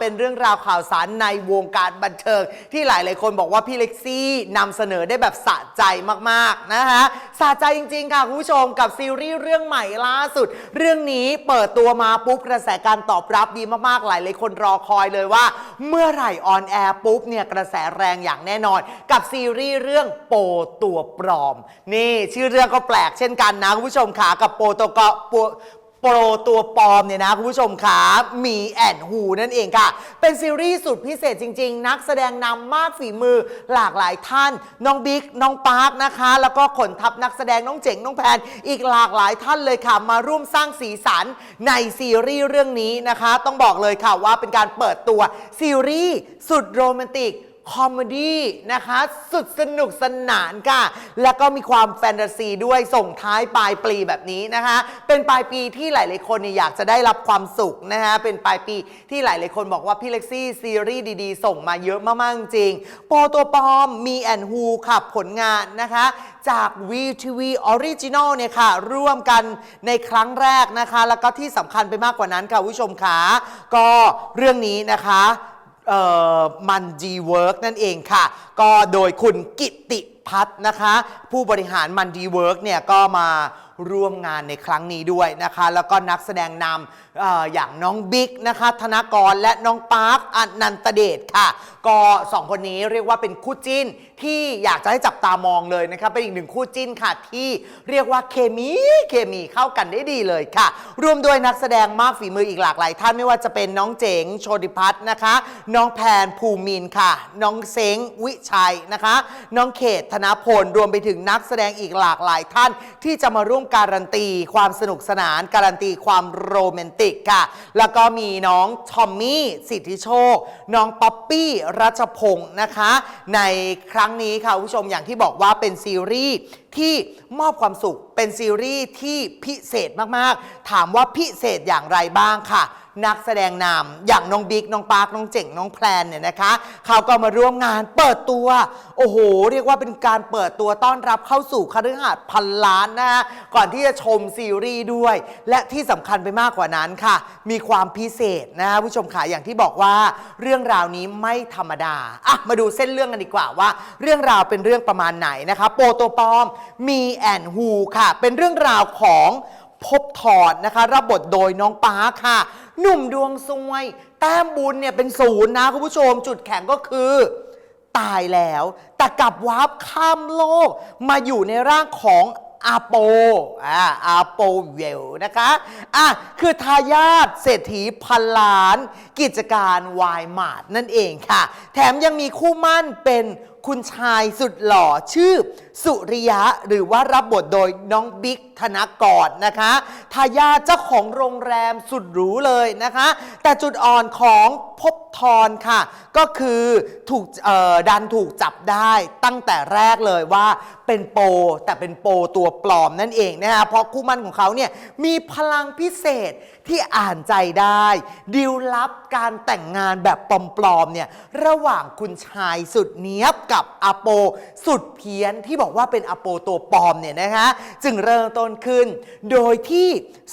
เป็นเรื่องราวข่าวสารในวงการบันเทิง ที่หลายๆคนบอกว่าพี่เล็กซี่นำเสนอได้แบบสะใจมากๆนะคะสะใจจริง ๆ ค่ะคุณผู้ชมกับซีรีส์เรื่องใหม่ล่าสุด เรื่องนี้เปิดตัวมาปุ๊บกระแสการตอบรับดีมากๆหลายๆคนรอคอยเลยว่า เมื่อไหร่ออนแอร์ปุ๊บเนี่ยกระแสแรงอย่างแน่นอน กับซีรีส์เรื่องโปตัวปลอม นี่ชื่อเรื่องก็แปลกเช่นกันนะคุณผู้ชมขากับโปตัวก็โป โปรตัวปลอมเนี่ยนะคุณผู้ชมขามีแอนฮูนั่นเองค่ะ เป็นซีรีส์สุดพิเศษจริง ๆ นักแสดงนำมากฝีมือหลากหลายท่าน น้องบิ๊กน้องปาร์คนะคะ แล้วก็ขนทัพนักแสดงน้องเจ๋งน้องแพน อีกหลากหลายท่านเลยค่ะ มาร่วมสร้างสีสันในซีรีส์เรื่องนี้นะคะ ต้องบอกเลยค่ะว่าเป็นการเปิดตัวซีรีส์สุดโรแมนติก คอมเมดี้นะคะ สุดสนุกสนานค่ะ แล้วก็มีความแฟนตาซีด้วยส่งท้ายปลายปีแบบนี้นะคะ เป็นปลายปีที่หลาย ๆ คนเนี่ยอยากจะได้รับความสุขนะคะ เป็นปลายปีที่หลาย ๆ คนบอกว่าพี่เล็กซี่ซีรีส์ดี ๆ ส่งมาเยอะมาก ๆ จริง โปรตัวปลอมมีแอนฮูค่ะผลงานนะคะ จาก VTV Original เนี่ยค่ะ ร่วมกันในครั้งแรกนะคะ แล้วก็ที่สำคัญไปมากกว่านั้นค่ะผู้ชมขาก็เรื่องนี้นะคะ เอ่อมันจีเวิร์กนั่นเองค่ะ ก็โดยคุณกิติพัฒน์นะคะ ผู้บริหารมันดีเวิร์กเนี่ยก็มา ร่วมงานในครั้งนี้ด้วยนะคะ แล้วก็นักแสดงนำเอออย่างน้องบิ๊กนะคะ ธนกรและน้องปาร์คอนันตเดชค่ะ ก็สองคนนี้เรียกว่าเป็นคู่จิ้นที่อยากจะให้จับตามองเลยนะคะเป็นอีกหนึ่งคู่จิ้นค่ะ ที่เรียกว่าเคมีเคมีเข้ากันได้ดีเลยค่ะ รวมด้วยนักแสดงมากฝีมืออีกหลากหลายท่านไม่ว่าจะเป็นน้องเจ๋งโชติพัฒน์นะคะ น้องแพนภูมินค่ะ น้องเซ้งวิชัยนะคะ น้องเขตธนพลรวมไปถึงนักแสดงอีกหลากหลายท่านที่จะมาร่วมการันตี ความสนุกสนาน การันตีความโรแมนติกค่ะ แล้วก็มีน้องทอมมี่สิทธิโชค น้องป๊อปปี้รัชพงศ์นะคะ ในครั้งนี้ค่ะผู้ชมอย่างที่บอกว่าเป็นซีรีส์ที่มอบความสุขเป็นซีรีส์ที่พิเศษมากๆ ถามว่าพิเศษอย่างไรบ้างค่ะ นักแสดงนำอย่างน้องบิ๊กน้องปาร์คน้องเจ๋งน้องแพลนเนี่ยนะคะเขาก็มาร่วมงานเปิดตัว โอ้โห เรียกว่าเป็นการเปิดตัวต้อนรับเข้าสู่คฤหาสน์พันล้านนะฮะก่อนที่จะชมซีรีส์ด้วย และที่สำคัญไปมากกว่านั้นค่ะ มีความพิเศษนะฮะผู้ชมขาอย่างที่บอกว่าเรื่องราวนี้ไม่ธรรมดาอะมาดูเส้นเรื่องกันดีกว่าว่า เรื่องราวเป็นเรื่องประมาณไหนนะคะโปรตัวปลอมมีแอนฮูค่ะ เป็นเรื่องราวของพบถอดนะคะรับบทโดยน้องปาค่ะ หนุ่มดวงซวย แต้มบุญเนี่ยเป็นศูนย์นะคุณผู้ชม จุดแข็งก็คือ ตายแล้ว แต่กลับวาร์ปข้ามโลก มาอยู่ในร่างของอาโปอ่าอาโปเวลนะคะอะคือทายาทเศรษฐีพันล้าน กิจการวายมาร์นั่นเองค่ะ แถมยังมีคู่มั่นเป็น คุณชายสุดหล่อชื่อ สุริยะหรือว่ารับบทโดยน้องบิ๊กธนกรนะคะทายาทเจ้าของโรงแรมสุดหรูเลยนะคะ แต่จุดอ่อนของภพบทรค่ะ ก็คือถูกดันถูกจับได้ตั้งแต่แรกเลยว่าเป็นโปแต่เป็นโปตัวปลอมนั่นเองนะคะเพราะคู่มั่นของเขาเนี่ยมีพลังพิเศษที่อ่านใจได้ ดิวลับการแต่งงานแบบปลอมๆเนี่ยระหว่างคุณชายสุดเนี้ยบกับับอโปสุดเพี้ยนที่บอกว่าเป็นอโปตัวปลอมเนี่ยนะคะจึงเริ่มต้นขึ้น โดยที่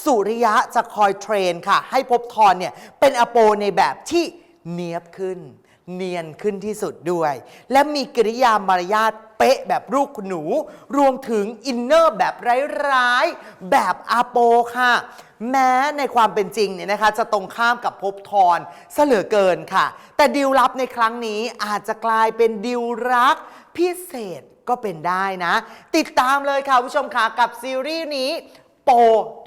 สุริยะจะคอยเทรนค่ะ ให้ภพบทรเนี่ยเป็นอโปในแบบที่เนียบขึ้น เนียนขึ้นที่สุดด้วย และมีกิริยามารยาท เป๊ะแบบลูกคุณหนู รวมถึงอินเนอร์แบบร้ายๆ แบบอาโปค่ะ แม้ในความเป็นจริงเนี่ยนะคะ จะตรงข้ามกับภพทรซะเหลือเกินค่ะ แต่ดิวลับในครั้งนี้อาจจะกลายเป็นดิวรักพิเศษก็เป็นได้นะ ติดตามเลยค่ะผู้ชมค่ะกับซีรีส์นี้ โป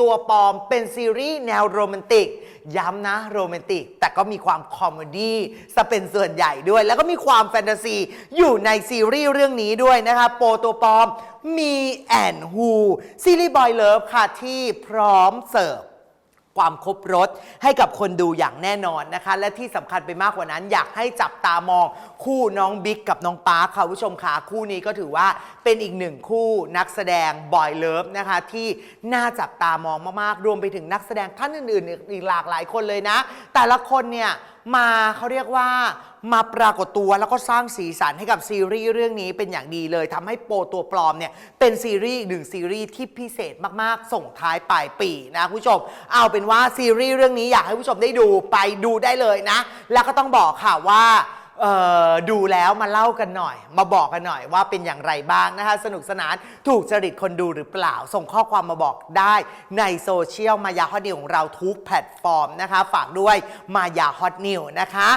ตัวปลอมเป็นซีรีส์แนวโรแมนติก ย้ำนะโรแมนติก แต่ก็มีความคอมเมดี้ซะเป็นส่วนใหญ่ด้วย แล้วก็มีความแฟนตาซี อยู่ในซีรีส์เรื่องนี้ด้วยนะคะโปตัวปลอมมีแอนฮูซีรีส์บอยเลิฟค่ะที่พร้อมเสิร์ฟ ความครบรถให้กับคนดูอย่างแน่นอนนะคะ และที่สำคัญไปมากกว่านั้น อยากให้จับตามองคู่น้องบิ๊กกับน้องปาร์คค่ะผู้ชมค่ะคู่นี้ก็ถือว่าเป็นอีกหนึ่งคู่นักแสดงบอยเลิฟนะคะ ที่น่าจับตามองมากๆ รวมไปถึงนักแสดงท่านอื่นๆ อีกหลากหลายคนเลยนะ แต่ละคนเนี่ย มาเขาเรียกว่ามาปรากฏตัวแล้วก็สร้างสีสันให้กับซีรีส์เรื่องนี้เป็นอย่างดีเลยทำให้โปรตัวปลอมเนี่ยเป็นซีรีส์อีกหนึ่งซีรีส์ที่พิเศษมากๆ ส่งท้ายปลายปีนะคุณผู้ชม เอาเป็นว่าซีรีส์เรื่องนี้อยากให้ผู้ชมได้ดูไปดูได้เลยนะ แล้วก็ต้องบอกค่ะว่า ดูแล้วมาเล่ากันหน่อย มาบอกกันหน่อยว่าเป็นอย่างไรบ้างนะคะ สนุกสนานถูกจริตคนดูหรือเปล่า ส่งข้อความมาบอกได้ในโซเชียลมายาฮอตนิวของเราทุกแพลตฟอร์มนะคะ ฝากด้วยมายาฮอตนิวนะคะ